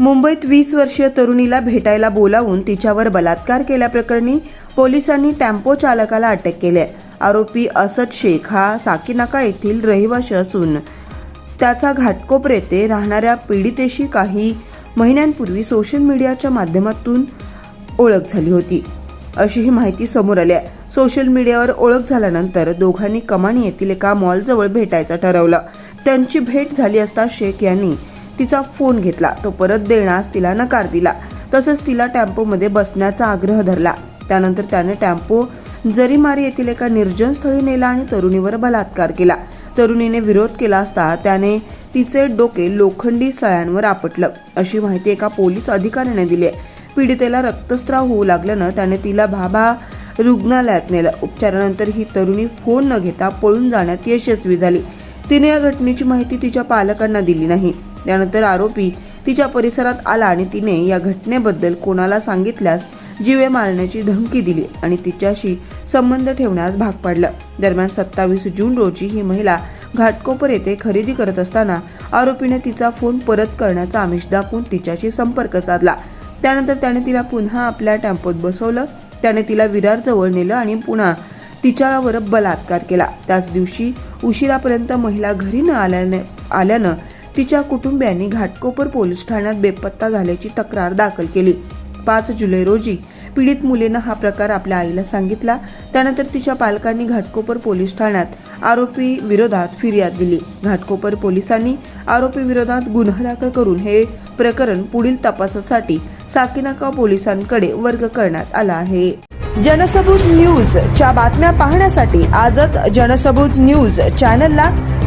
मुंबईत वीस वर्षीय तरुणीला भेटायला बोलावून तिच्यावर बलात्कार केल्याप्रकरणी पोलिसांनी टेम्पो चालकाला अटक केली आहे. आरोपी असद शेख हा साकीनाका येथील रहिवाशी असून त्याचा घाटकोपर येथे राहणाऱ्या पीडितेशी काही महिन्यांपूर्वी सोशल मीडियाच्या माध्यमातून ओळख झाली होती. अशी ही माहिती समोर आली आहे. सोशल मीडियावर ओळख झाल्यानंतर दोघांनी कमानी येथील एका मॉलजवळ भेटायचं ठरवलं. त्यांची भेट झाली असता शेख यांनी तिचा फोन घेतला. तो परत देण्यास तिला नकार दिला. तसंच तिला टॅम्पोमध्ये बसण्याचा आग्रह धरला. त्यानंतर त्याने टॅम्पो जरीमारी येथील एका निर्जन स्थळी नेला आणि तरुणीवर बलात्कार केला. तरुणीने विरोध केला असता त्याने तिचे डोके लोखंडी सळ्यांवर आपटलं. अशी माहिती एका पोलीस अधिकाऱ्याने दिली आहे. पीडितेला रक्तस्राव होऊ लागल्यानं त्याने तिला भाभा रुग्णालयात नेलं. उपचारानंतर ही तरुणी फोन न घेता पळून जाण्यात यशस्वी झाली. तिने या घटनेची माहिती तिच्या पालकांना दिली नाही. त्यानंतर आरोपी तिच्या परिसरात आला आणि तिने या घटनेबद्दल कोणाला सांगितल्यास जीवे मारण्याची धमकी दिली आणि तिच्याशी संबंध ठेवण्यास भाग पाडलं. दरम्यान सत्तावीस जून रोजी ही महिला घाटकोपर येथे खरेदी करत असताना आरोपीने तिचा फोन परत करण्याचा आमिष दाखवून तिच्याशी संपर्क साधला. त्यानंतर त्याने तिला पुन्हा आपल्या टेम्पोत बसवलं. त्याने तिला विरार जवळ नेलं आणि पुन्हा तिच्यावर बलात्कार केला. त्याच दिवशी उशिरापर्यंत महिला घरी न आल्याने आल्यानं तिच्या कुटुंबियांनी घाटकोपर पोलीस ठाण्यात बेपत्ता झाल्याची तक्रार दाखल केली. पाच जुलै रोजी पीडित मुलीनं हा प्रकार आपल्या आईला सांगितला. त्यानंतर तिच्या पालकांनी घाटकोपर पोलीस ठाण्यात आरोपी विरोधात फिर्याद दिली. घाटकोपर पोलिसांनी आरोपी विरोधात गुन्हा दाखल करून हे प्रकरण पुढील तपासासाठी साकीनाका पोलिसांकडे वर्ग करण्यात आला आहे. जनसबूत न्यूज च्या बातम्या पाहण्यासाठी आजच जनसबूत न्यूज चॅनलला